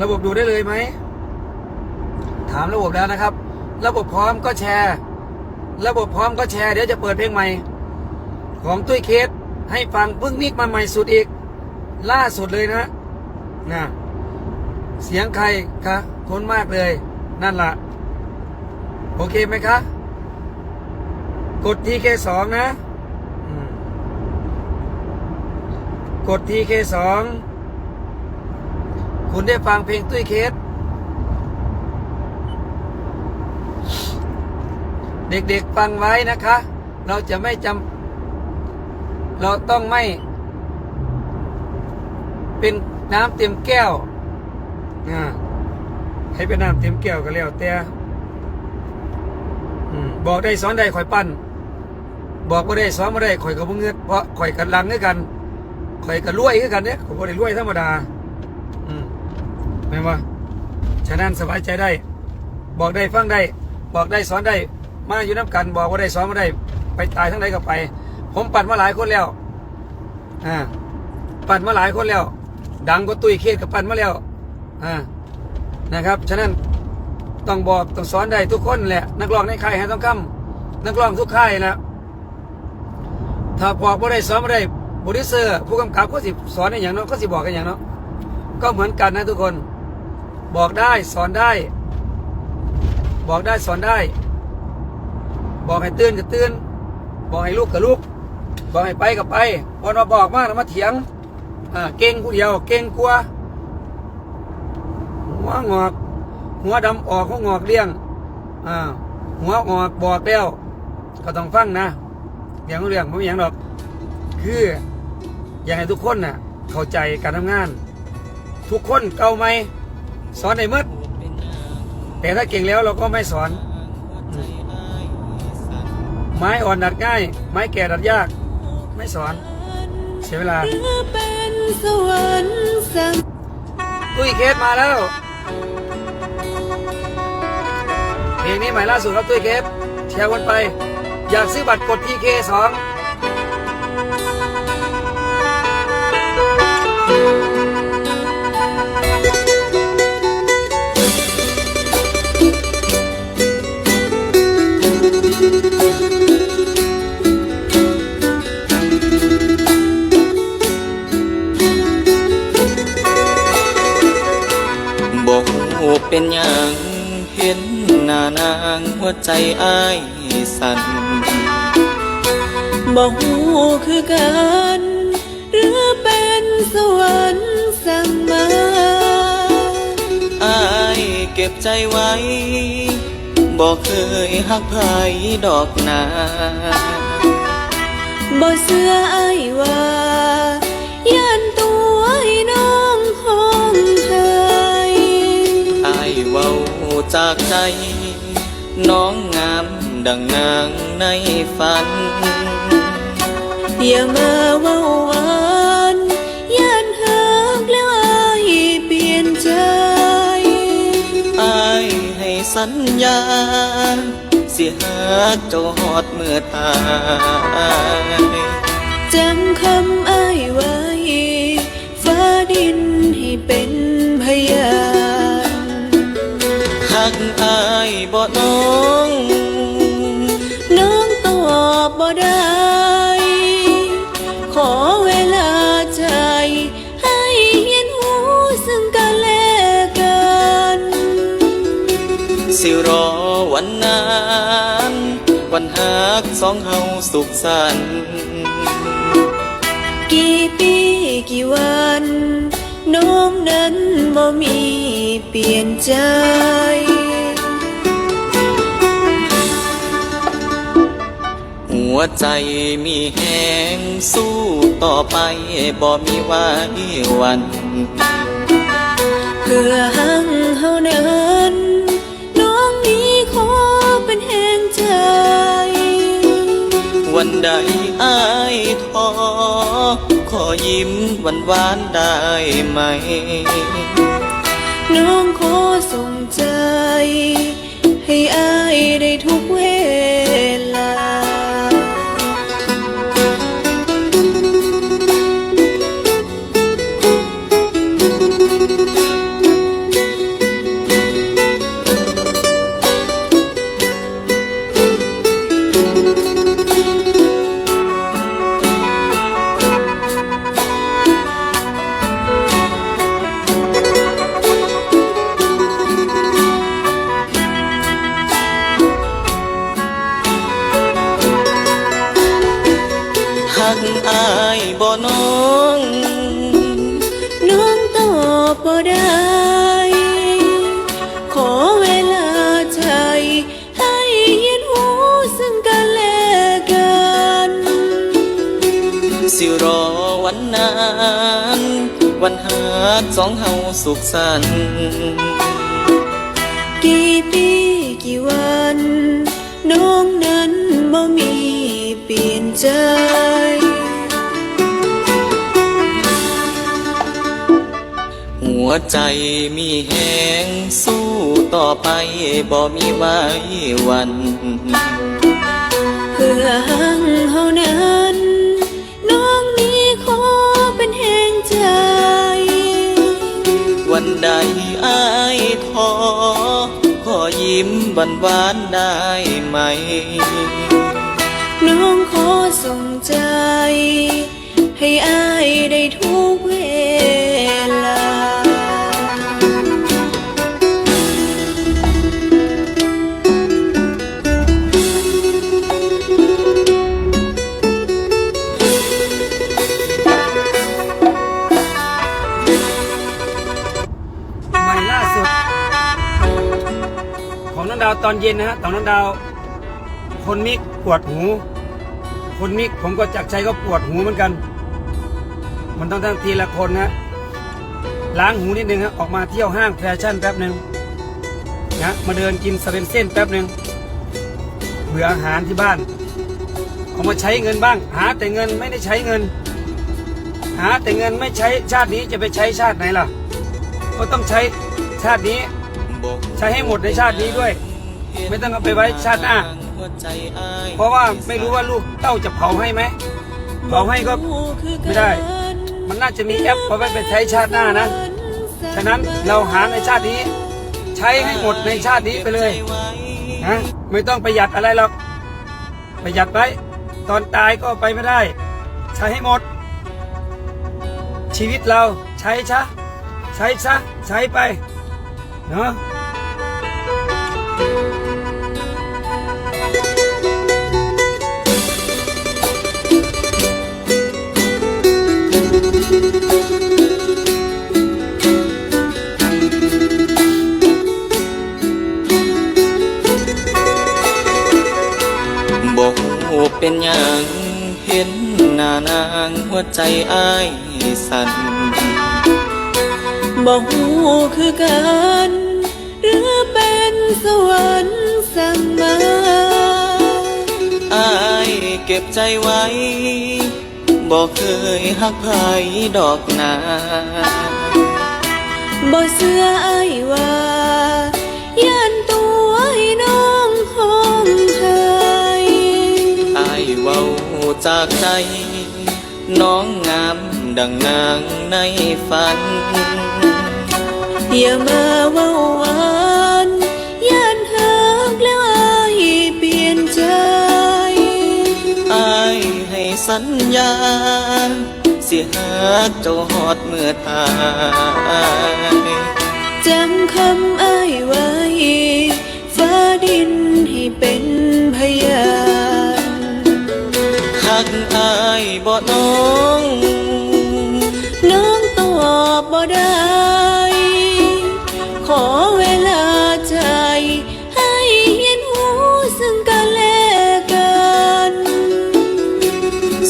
ระบบดูได้เลยไหม ถามระบบแล้วนะครับ ระบบพร้อมก็แชร์ ระบบพร้อมก็แชร์เดี๋ยวจะเปิดเพลงใหม่ ของตุ้ยเคสให้ฟังเพิ่งมิกมาใหม่สุดอีก ล่าสุดเลยนะนะเสียงใครคะทนมากเลย นั่นละ่ะ โอเคไหมคะ กด TK2 นะอืมกด TK2 คุณได้ฟังเพลงตุ้ยเคส เด็กๆฟังไว้นะคะ เราจะไม่จำเราต้องไม่ เป็นน้ำเต็มแก้วอ่าให้เป็นน้ำเต็มแก้วก็แล้วแต่บอกได้สอนได้ข่อยปั้น บอกว่าได้สอนมาได้ข่อยกับเงือเพราะข่อยกันลังด้วยกันข่อยกันรวยด้วยกันเนี่ยข่อยบ่ได้รวยธรรมดา แม่นว่าฉะนั้นสบายใจได้ บอกได้ฟังได้ บอกได้สอนได้ มาอยู่น้ำกัน บอกว่าได้สอนมาได้ ไปตายทั้งใดก็ไป ผมปั่นมาหลายคนแล้วอ่าปั่นมาหลายคนแล้ว ดังก็ตุ้ยเคสกับปั่นมาแล้วอ่านะครับ ฉะนั้นต้องบอกต้องสอนได้ทุกคนแหละ นักร้องในค่ายให้ต้องคำนักร้องทุกค่ายนะถ้าบอกว่าได้สอนมาได้โปรดิวเซอร์ผู้กำกับก็สิสอนในอย่างเนาะก็สิบอกกันอย่างเนาะก็เหมือนกันนะทุกคน บอกได้สอนได้ บอกได้สอนได้ บอกให้ตื่นก็ตื่นบอกให้ลุกก็ลุกบอกให้ไปก็ไปพอมาบอกมากมาเถียงอ่าเก่งผู้เดียวเก่งกลัวหัวงอก หัวดำออกหัวงอกเลี้ยงอ่าหัวงอกบอกแล้วก็ต้องฟังนะเรื่องของเรื่องไม่มีอย่างหรอก คืออยากให้ทุกคนน่ะเข้าใจการทำงาน ทุกคนเก่าไหม สอนได้หมดแต่ถ้าเก่งแล้วเราก็ไม่สอน ไม้อ่อนดัดง่าย ไม้แก่ดัดยาก ไม่สอน เสียเวลาหรือเป็นสวรรค์สังตุ้ยเคสมาแล้วเพลงนี้ใหม่ล่าสุดครับตุ้ยเคสแชร์วนไป อยากซื้อบัตรกดทีเคสอง บอกเป็นอย่างเห็นหน้านางหัวใจอ้ายสั่นบอกหูคือกันหรือเป็นสวรรค์สั่งมาอ้ายเก็บใจไว้ บอกเคยหักไผดอกนาบอกเสื้อไอ้ายว่ายันตัวให้น้องห้องไทยอ้ายเว้าจากใจ น้องงามดังนางในฝัน อย่ามาเว่าวา สัญญา เสียหากเจ้าหอดเมื่อตายจำคำอ้ายไว้ ฟ้าดินให้เป็นพยานหักอ้ายบ่น้อง วันหักสองเฮาสุขสันต์กี่ปีกี่วันน้องนั้นบ่มีเปลี่ยนใจหัวใจมีแหงสู้ต่อไปบ่มีวันวัน เพื่อหังเฮานั้นน้ วันใดอายท้อขอยิ้มหวานหวานได้ไหม น้องขอส่ง บ่น้องน้องตอบบ่ได้ ขอเวลาใจให้เย็นหูซึ่งกันและกันสิรอวันนั้นวันหากสองเฮาสุขสันกี่ปีกี่วัน น้องนั้นบ่มีเปลี่ยนใจ วใจมีแหงสู้ต่อไปบ่มีไว้วันเพื่อหังเฮานั้น น้องนี้ขอเป็นแห่งใจ วันใดอายท้อขอยิ้มหวานหวานๆได้ไหม น้องขอส่งใจ ให้อายได้ทุกเว ตอนเย็นนะฮะตอนน้องดาว คนมิกปวดหู คนมิกผมก็จักรชัยก็ปวดหูเหมือนกัน มันต้องทั้งทีละคนนะล้างหูนิดนึงฮะออกมาเที่ยวห้างแฟชั่นแป๊บหนึ่งนะมาเดินกินสเวนเซ่นแป๊บหนึ่งเบื่ออาหารที่บ้านเอามาใช้เงินบ้าง หาแต่เงินไม่ได้ใช้เงิน หาแต่เงินไม่ใช้ชาตินี้จะไปใช้ชาติไหนล่ะ ก็ต้องใช้ชาตินี้ ใช้ให้หมดในชาตินี้ด้วย ไม่ต้องเอาไปไว้ชาติหน้า เพราะว่าไม่รู้ว่าลูกเต้าจะเผาให้ไหมเผาให้ก็ไม่ได้ มันน่าจะมีแอปเอาไว้ไปใช้ชาติหน้านะ ฉะนั้นเราหาในชาตินี้ ใช้ให้หมดในชาตินี้ไปเลยนะไม่ต้องประหยัดอะไรหรอกประหยัดไว้ตอนตายก็ไปไม่ได้ ใช้ให้หมด ชีวิตเราใช้ซะใช้ซะใช้ไปเนาะ ใจอ้ายสั่นบอกหูคือกันหรือเป็นสวรรค์สั่งมาอ้ายเก็บใจไว้บอกเคยหักไผดอกนาบ่เสื้ออ้ายว่าย่านตัวให้น้องห้องไห้อายเว้าจากใจ น้องงามดังนางในฝัน อย่ามาเว้าหวานย่านหักแล้วอ้ายเปลี่ยนใจอายให้สัญญา สิหักเจ้าหอดเมื่อตายจำคำอ้ายไว้ ฟ้าดินให้เป็นพยาน บ่น้องน้องตอบบ่ได้ ขอเวลาใจ ให้เย็นหูซึ่งกันและกัน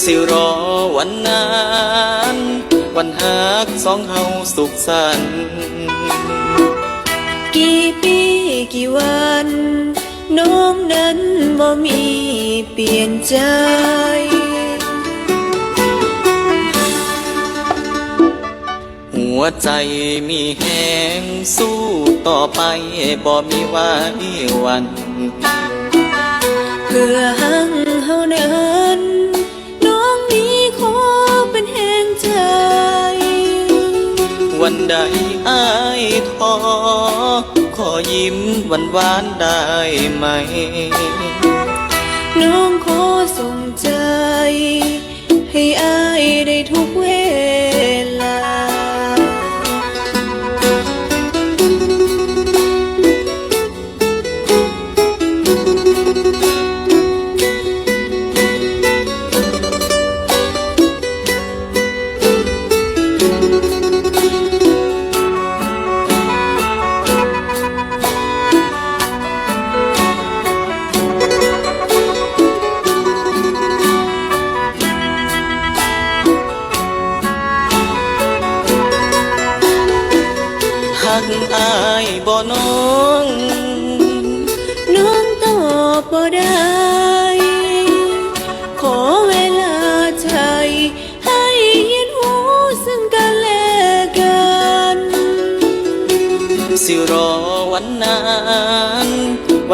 สิรอวันนั้นวันหักสองเฮาสุขสันต์กี่ปีกี่วันน้องนั้นบ่มีเปลี่ยนใจ วใจมีแหงสู้ต่อไปบ่มีไว้วันเพื่อหังเฮานั้นน้องนี้ขอเป็นแห่งใจ วันใดอายท้อขอยิ้มหวานหวานๆได้ไหม น้องขอส่งใจให้อาย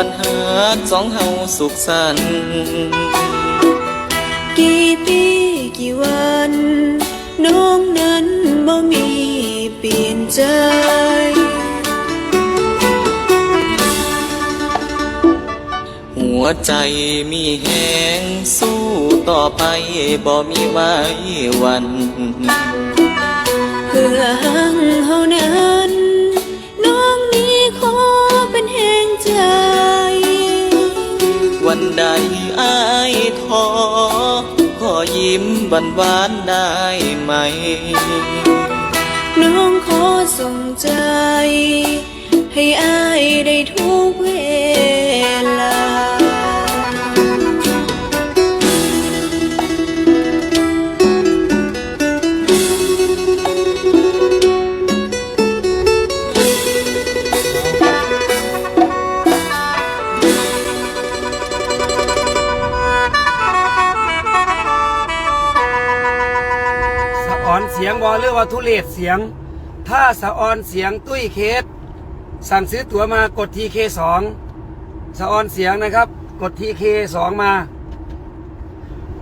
วันหาสองเฮาสุขสันต์กี่ปีกี่วันน้องนั้นบ่มีเปลี่ยนใจหัวใจมีแหงสู้ต่อไปบ่มีไว้วัน เพื่อหังเฮานั้นน้ อายท้อขอยิ้มหวานหวานๆได้ไหม น้องขอส่งใจ เรศเสียง ถ้าสะออนเสียงตุ้ยเคส สั่งซื้อตั๋วมากดทีเคสองสะออนเสียงนะครับ กดทีเคสองมา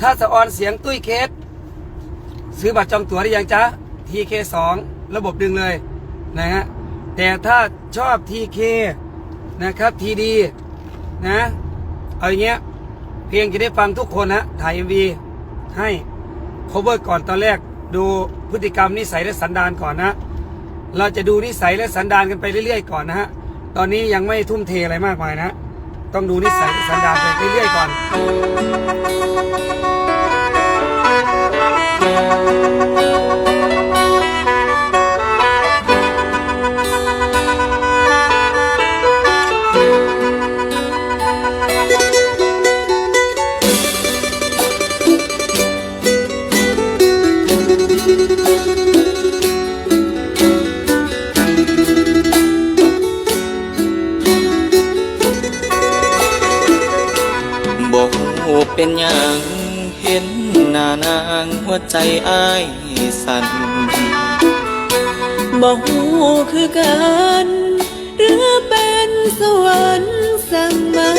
ถ้าสะออนเสียงตุ้ยเคส ซื้อบัตรจองตั๋วได้ยังจ๊ะทีเคสองระบบดึงเลยนะฮะแต่ถ้าชอบทีเคนะครับทีดีนะเอาอย่างเงี้ยเพลงจะได้ฟังทุกคนนะถ่าย MV ให้ cover ก่อนตอนแรก ดูพฤติกรรมนิสัยและสันดานก่อนนะ เราจะดูนิสัยและสันดานกันไปเรื่อยๆก่อนนะฮะ ตอนนี้ยังไม่ทุ่มเทอะไรมากมายนะ ต้องดูนิสัยและสันดานไปเรื่อยๆก่อนอ วใจอ้ายสั่นบอกหูคือกันหรือเป็นสวรรค์สั่งมา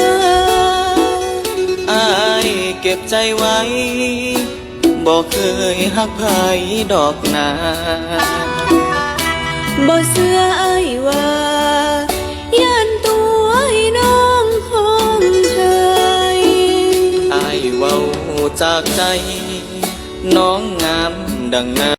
อายเก็บใจไว้บอกเคยหักไผดอกนาบ่เสื้ออ้ายว่ายันตัวให้น้องห้องไทยอายเว้าจากใจ น้องงามดังนั้น